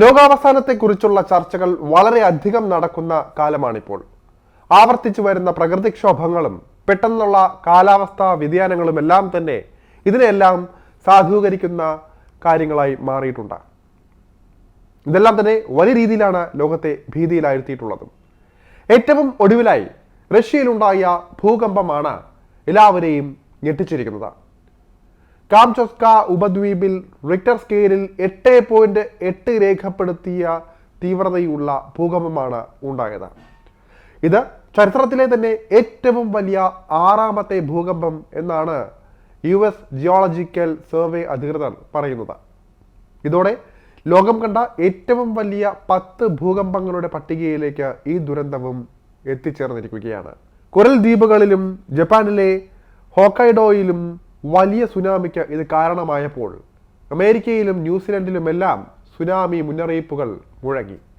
ലോകാവസാനത്തെക്കുറിച്ചുള്ള ചർച്ചകൾ വളരെയധികം നടക്കുന്ന കാലമാണിപ്പോൾ. ആവർത്തിച്ചു വരുന്ന പ്രകൃതിക്ഷോഭങ്ങളും പെട്ടെന്നുള്ള കാലാവസ്ഥാ വ്യതിയാനങ്ങളും എല്ലാം തന്നെ ഇതിനെയെല്ലാം സാധൂകരിക്കുന്ന കാര്യങ്ങളായി മാറിയിട്ടുണ്ട്. ഇതെല്ലാം തന്നെ വലിയ രീതിയിലാണ് ലോകത്തെ ഭീതിയിലായിരുത്തിയിട്ടുള്ളതും ഏറ്റവും ഒടുവിലായി റഷ്യയിലുണ്ടായ ഭൂകമ്പമാണ് എല്ലാവരെയും ഞെട്ടിച്ചിരിക്കുന്നത്. കാംചോസ്ക ഉപദ്വീപിൽ റിക്ടർ സ്കെയിലിൽ എട്ട് പോയിന്റ് എട്ട് രേഖപ്പെടുത്തിയ തീവ്രതയുള്ള ഭൂകമ്പമാണ് ഉണ്ടായത്. ഇത് ചരിത്രത്തിലെ തന്നെ ഏറ്റവും വലിയ ആറാമത്തെ ഭൂകമ്പം എന്നാണ് യു എസ് ജിയോളജിക്കൽ സർവേ അധികൃതർ പറയുന്നത്. ഇതോടെ ലോകം കണ്ട ഏറ്റവും വലിയ പത്ത് ഭൂകമ്പങ്ങളുടെ പട്ടികയിലേക്ക് ഈ ദുരന്തവും എത്തിച്ചേർന്നിരിക്കുകയാണ്. കുരൽ ദ്വീപുകളിലും ജപ്പാനിലെ ഹോക്കൈഡോയിലും വലിയ സുനാമിക്ക് ഇത് കാരണമായപ്പോൾ അമേരിക്കയിലും ന്യൂസിലൻഡിലുമെല്ലാം സുനാമി മുന്നറിയിപ്പുകൾ മുഴങ്ങി.